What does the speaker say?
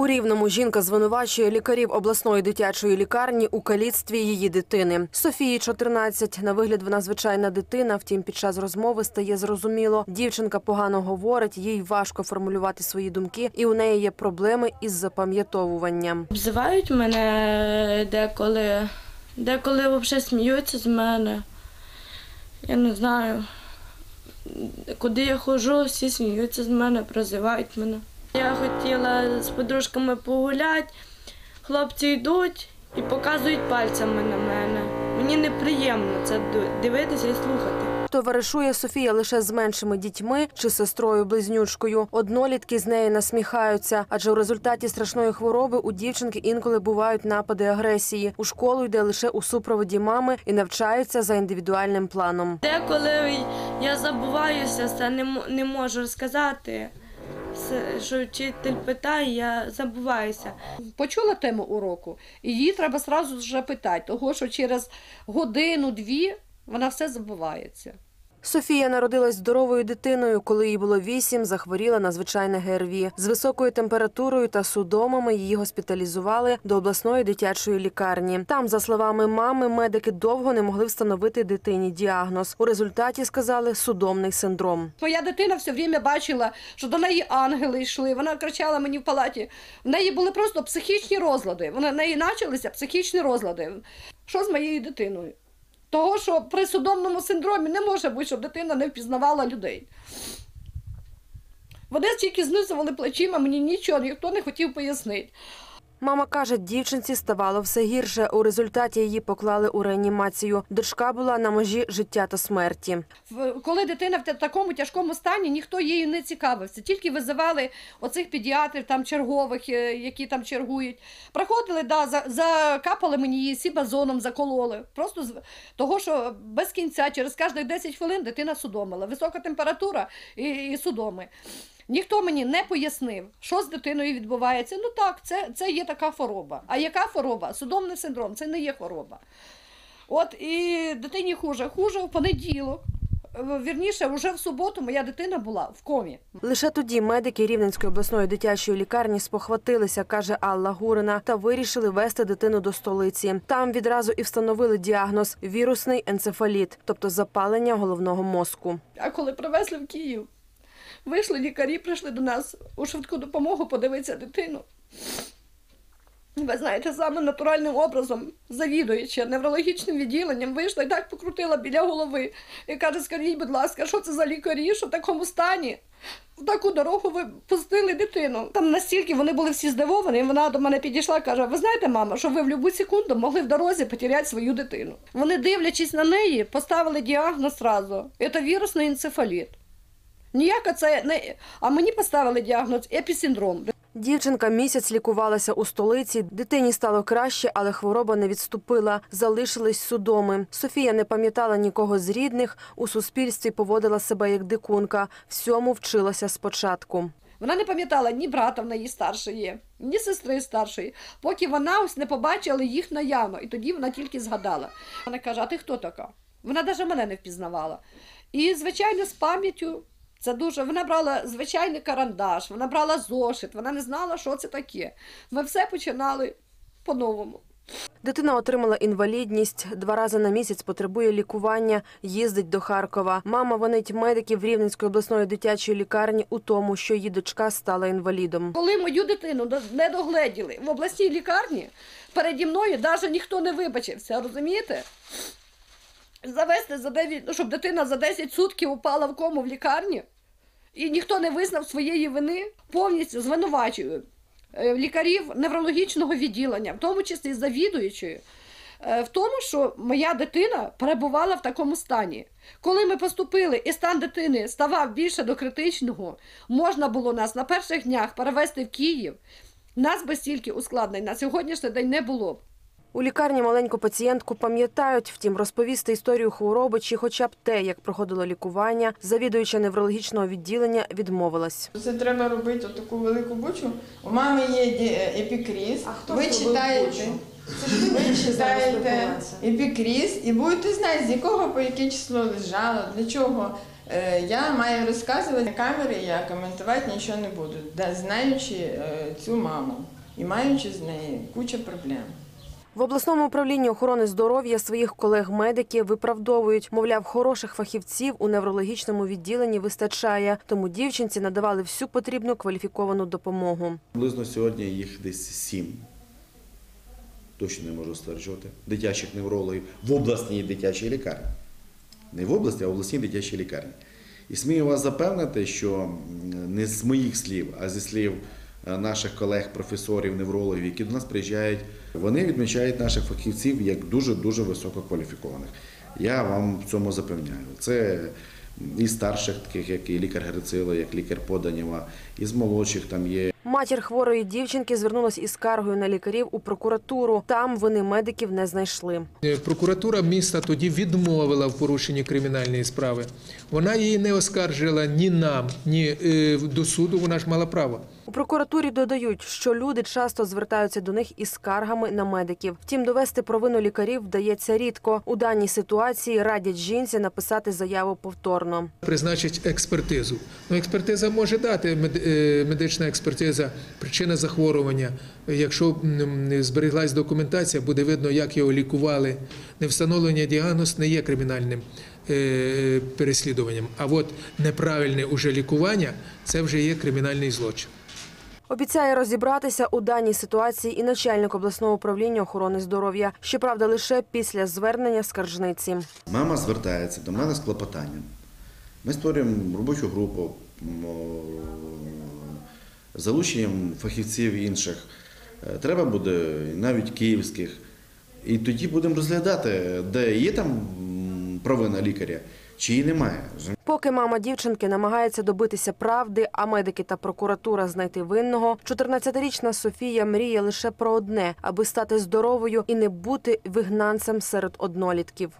У Рівному жінка звинувачує лікарів обласної дитячої лікарні у каліцтві її дитини. Софії 14. На вигляд вона звичайна дитина. Втім, під час розмови стає зрозуміло. Дівчинка погано говорить, їй важко формулювати свої думки, і у неї є проблеми із запам'ятовуванням. Обзивають мене деколи, деколи взагалі сміються з мене. Я не знаю. Куди я ходжу, всі сміються з мене, прозивають мене. Я хотіла з подружками погуляти, хлопці йдуть і показують пальцями на мене. Мені неприємно це дивитися і слухати. Товаришує Софія лише з меншими дітьми чи сестрою близнючкою. Однолітки з неї насміхаються, адже у результаті страшної хвороби у дівчинки інколи бувають напади агресії. У школу йде лише у супроводі мами і навчається за індивідуальним планом. Деколи я забуваюся, це не можу сказати. Що вчитель питає, я забуваюся. почула тему уроку, і її треба одразу вже питати, того що через годину-дві вона все забувається. Софія народилась здоровою дитиною. Коли їй було вісім, захворіла на звичайне ГРВІ. З високою температурою та судомами її госпіталізували до обласної дитячої лікарні. Там, за словами мами, медики довго не могли встановити дитині діагноз. У результаті сказали судомний синдром. Моя дитина все время бачила, що до неї ангели йшли. Вона кричала мені в палаті. В неї були просто психічні розлади. Вона в неї почалися психічні розлади. Що з моєю дитиною? Того, що при судомному синдромі не може бути, щоб дитина не впізнавала людей. Вони тільки знизували плечима, мені нічого, ніхто не хотів пояснити. Мама каже, дівчинці ставало все гірше. У результаті її поклали у реанімацію. Дочка була на межі життя та смерті. Коли дитина в такому тяжкому стані, ніхто її не цікавився. Тільки визивали оцих педіатрів, там чергових, е, які там чергують. Приходили, да, за- закапали мені її сібазоном, закололи. Просто з того, що без кінця, через кожних 10 хвилин дитина судомила. Висока температура і, і судоми. Ніхто мені не пояснив, що з дитиною відбувається. Ну так, це, це є така хвороба. А яка хвороба? Судомний синдром це не є хвороба. От і дитині хуже, хуже в понеділок. Вірніше, вже в суботу моя дитина була в комі. Лише тоді медики Рівненської обласної дитячої лікарні спохватилися, каже Алла Гурина, та вирішили вести дитину до столиці. Там відразу і встановили діагноз вірусний енцефаліт, тобто запалення головного мозку. А коли привезли в Київ, вийшли лікарі, прийшли до нас у швидку допомогу подивитися дитину. Ви знаєте, саме натуральним образом, завідуючи неврологічним відділенням, вийшла і так покрутила біля голови. І каже: скажіть, будь ласка, що це за лікарі, що в такому стані? В таку дорогу ви пустили дитину. Там настільки вони були всі здивовані, вона до мене підійшла і каже: Ви знаєте, мама, що ви в будь-яку секунду могли в дорозі потеряти свою дитину. Вони, дивлячись на неї, поставили діагноз зразу. Це вірусний енцефаліт. Ніяка це не. А мені поставили діагноз епісиндром. Дівчинка місяць лікувалася у столиці. Дитині стало краще, але хвороба не відступила. Залишились судоми. Софія не пам'ятала нікого з рідних. У суспільстві поводила себе як дикунка. Всьому вчилася спочатку. Вона не пам'ятала ні брата в неї старшої, ні сестри старшої, поки вона ось не побачила їх наявно. І тоді вона тільки згадала. Вона каже: А ти хто така? Вона навіть мене не впізнавала. І, звичайно, з пам'яттю. Це дуже. Вона брала звичайний карандаш, вона брала зошит, вона не знала, що це таке. Ми все починали по-новому. Дитина отримала інвалідність, два рази на місяць потребує лікування, їздить до Харкова. Мама винить медиків Рівненської обласної дитячої лікарні у тому, що її дочка стала інвалідом. Коли мою дитину не догледіли в обласній лікарні, переді мною навіть ніхто не вибачився, розумієте? Завести за 9, ну, щоб дитина за 10 сутків упала в кому в лікарні, і ніхто не визнав своєї вини, повністю звинувачую е, лікарів неврологічного відділення, в тому числі завідуючою, е, в тому, що моя дитина перебувала в такому стані. Коли ми поступили і стан дитини ставав більше до критичного, можна було нас на перших днях перевезти в Київ. Нас би стільки ускладнень на сьогоднішній день не було. У лікарні маленьку пацієнтку пам'ятають, втім, розповісти історію хвороби чи хоча б те, як проходило лікування, завідуюча неврологічного відділення відмовилась. Це треба робити таку велику бучу. У мами є ді- епікріз. А хто ви читаєте, ви читаєте епікріз і будете знати, з якого по яке число лежало, для чого Е, Я маю розказувати на камери, я коментувати нічого не буду, да, знаючи е, цю маму і маючи з нею кучу проблем. В обласному управлінні охорони здоров'я своїх колег-медиків виправдовують. Мовляв, хороших фахівців у неврологічному відділенні вистачає, тому дівчинці надавали всю потрібну кваліфіковану допомогу. Приблизно сьогодні їх десь сім. Точно не можу стверджувати. Дитячих неврологів в обласній дитячій лікарні. Не в області, а в обласній дитячій лікарні. І смію вас запевнити, що не з моїх слів, а зі слів наших колег-професорів, неврологів, які до нас приїжджають, вони відмічають наших фахівців як дуже-дуже висококваліфікованих. Я вам в цьому запевняю. Це і старших, таких як і лікар Грицило, як лікар Поданєва, і з молодших там є Матір хворої дівчинки звернулась із скаргою на лікарів у прокуратуру. Там вони медиків не знайшли. Е, Прокуратура міста тоді відмовила в порушенні кримінальної справи. Вона її не оскаржила ні нам, ні е, до суду. Вона ж мала право. У прокуратурі додають, що люди часто звертаються до них із скаргами на медиків. Втім, довести провину лікарів вдається рідко. У даній ситуації радять жінці написати заяву повторно. Призначить експертизу. Ну, експертиза може дати е, медична експертиза, причина захворювання. Якщо збереглась документація, буде видно, як його лікували. Невстановлення діагноз не є кримінальним е, переслідуванням. А от неправильне уже лікування це вже є кримінальний злочин. Обіцяє розібратися у даній ситуації і начальник обласного управління охорони здоров'я. Щоправда, лише після звернення скаржниці. Мама звертається до мене з клопотанням. Ми створюємо робочу групу залученням фахівців інших. Е, Треба буде навіть київських. І тоді будемо розглядати, де є там провина лікаря, чи її немає. Поки мама дівчинки намагається добитися правди, а медики та прокуратура знайти винного, 14-річна Софія мріє лише про одне, аби стати здоровою і не бути вигнанцем серед однолітків.